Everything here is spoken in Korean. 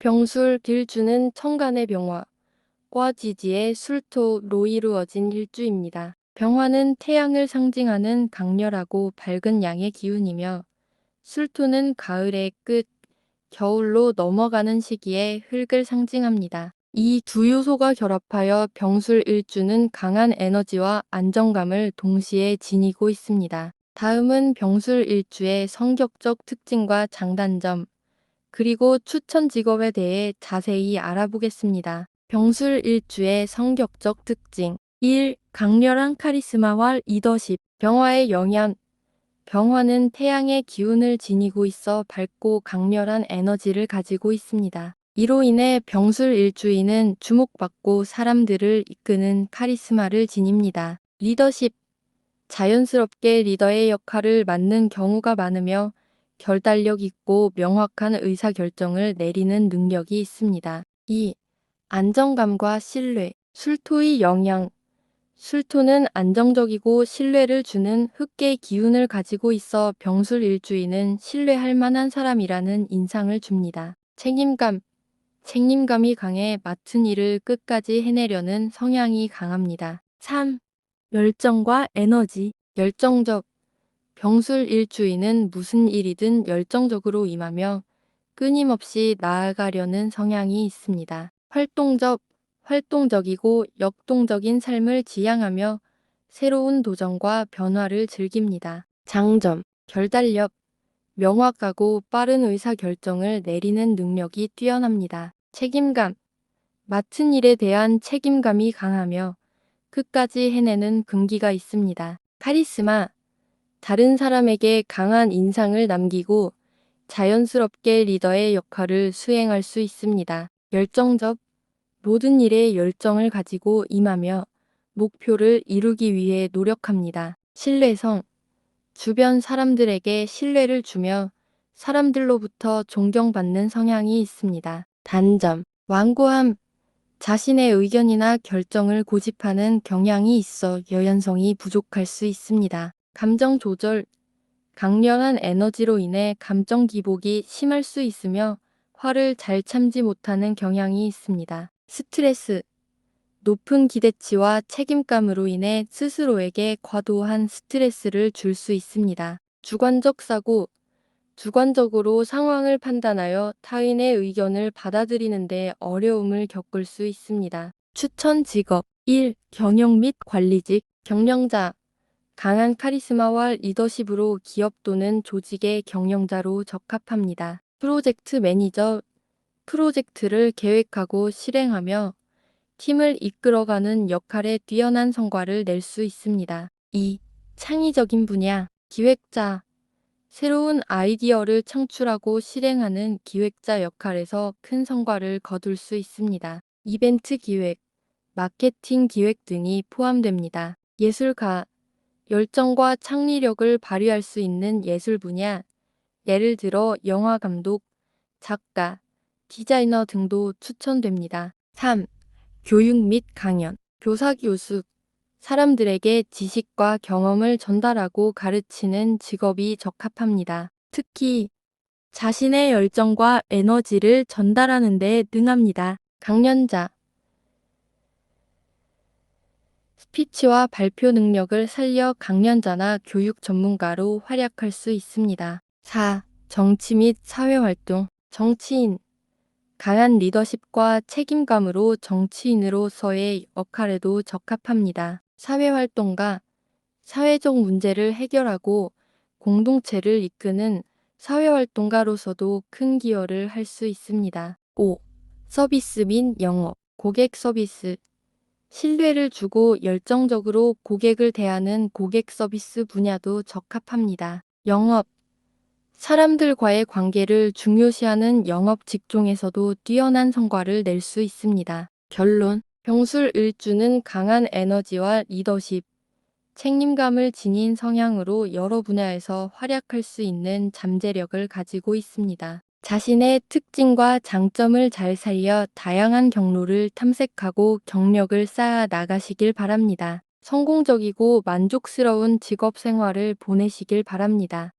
병술 길주는 천간의 병화, 과 지지의 술토로 이루어진 일주입니다. 병화는 태양을 상징하는 강렬하고 밝은 양의 기운이며 술토는 가을의 끝, 겨울로 넘어가는 시기에 흙을 상징합니다. 이 두 요소가 결합하여 병술 일주는 강한 에너지와 안정감을 동시에 지니고 있습니다. 다음은 병술 일주의 성격적 특징과 장단점, 그리고 추천 직업에 대해 자세히 알아보겠습니다. 병술 일주의 성격적 특징 1. 강렬한 카리스마와 리더십 병화의 영향 병화는 태양의 기운을 지니고 있어 밝고 강렬한 에너지를 가지고 있습니다. 이로 인해 병술 일주인은 주목받고 사람들을 이끄는 카리스마를 지닙니다. 리더십 자연스럽게 리더의 역할을 맡는 경우가 많으며 결단력 있고 명확한 의사결정을 내리는 능력이 있습니다. 2. 안정감과 신뢰, 술토의 영향. 술토는 안정적이고 신뢰를 주는 흑계의 기운을 가지고 있어 병술 일주인은 신뢰할 만한 사람이라는 인상을 줍니다. 책임감. 책임감이 강해 맡은 일을 끝까지 해내려는 성향이 강합니다. 3. 열정과 에너지. 열정적. 병술 일주인은 무슨 일이든 열정적으로 임하며 끊임없이 나아가려는 성향이 있습니다. 활동적, 활동적이고 역동적인 삶을 지향하며 새로운 도전과 변화를 즐깁니다. 장점, 결단력, 명확하고 빠른 의사 결정을 내리는 능력이 뛰어납니다. 책임감, 맡은 일에 대한 책임감이 강하며 끝까지 해내는 금기가 있습니다. 카리스마, 다른 사람에게 강한 인상을 남기고 자연스럽게 리더의 역할을 수행할 수 있습니다. 열정적, 모든 일에 열정을 가지고 임하며 목표를 이루기 위해 노력합니다. 신뢰성, 주변 사람들에게 신뢰를 주며 사람들로부터 존경받는 성향이 있습니다. 단점, 완고함, 자신의 의견이나 결정을 고집하는 경향이 있어 여연성이 부족할 수 있습니다. 감정 조절, 강렬한 에너지로 인해 감정 기복이 심할 수 있으며 화를 잘 참지 못하는 경향이 있습니다. 스트레스, 높은 기대치와 책임감으로 인해 스스로에게 과도한 스트레스를 줄 수 있습니다. 주관적 사고, 주관적으로 상황을 판단하여 타인의 의견을 받아들이는데 어려움을 겪을 수 있습니다. 추천 직업 1. 경영 및 관리직 경영자 강한 카리스마와 리더십으로 기업 또는 조직의 경영자로 적합합니다. 프로젝트 매니저 프로젝트를 계획하고 실행하며 팀을 이끌어가는 역할에 뛰어난 성과를 낼 수 있습니다. 2. 창의적인 분야 기획자 새로운 아이디어를 창출하고 실행하는 기획자 역할에서 큰 성과를 거둘 수 있습니다. 이벤트 기획, 마케팅 기획 등이 포함됩니다. 예술가, 열정과 창의력을 발휘할 수 있는 예술 분야, 예를 들어 영화 감독, 작가, 디자이너 등도 추천됩니다. 3. 교육 및 강연, 교사 교수, 사람들에게 지식과 경험을 전달하고 가르치는 직업이 적합합니다. 특히 자신의 열정과 에너지를 전달하는 데 능합니다. 강연자 스피치와 발표 능력을 살려 강연자나 교육 전문가로 활약할 수 있습니다. 4. 정치 및 사회활동 정치인 강한 리더십과 책임감으로 정치인으로서의 역할에도 적합합니다. 사회활동가, 사회적 문제를 해결하고 공동체를 이끄는 사회활동가로서도 큰 기여를 할 수 있습니다. 5. 서비스 및 영업, 고객 서비스. 신뢰를 주고 열정적으로 고객을 대하는 고객 서비스 분야도 적합합니다. 영업, 사람들과의 관계를 중요시하는 영업 직종에서도 뛰어난 성과를 낼 수 있습니다. 결론 병술 일주는 강한 에너지와 리더십, 책임감을 지닌 성향으로 여러 분야에서 활약할 수 있는 잠재력을 가지고 있습니다. 자신의 특징과 장점을 잘 살려 다양한 경로를 탐색하고 경력을 쌓아 나가시길 바랍니다. 성공적이고 만족스러운 직업 생활을 보내시길 바랍니다.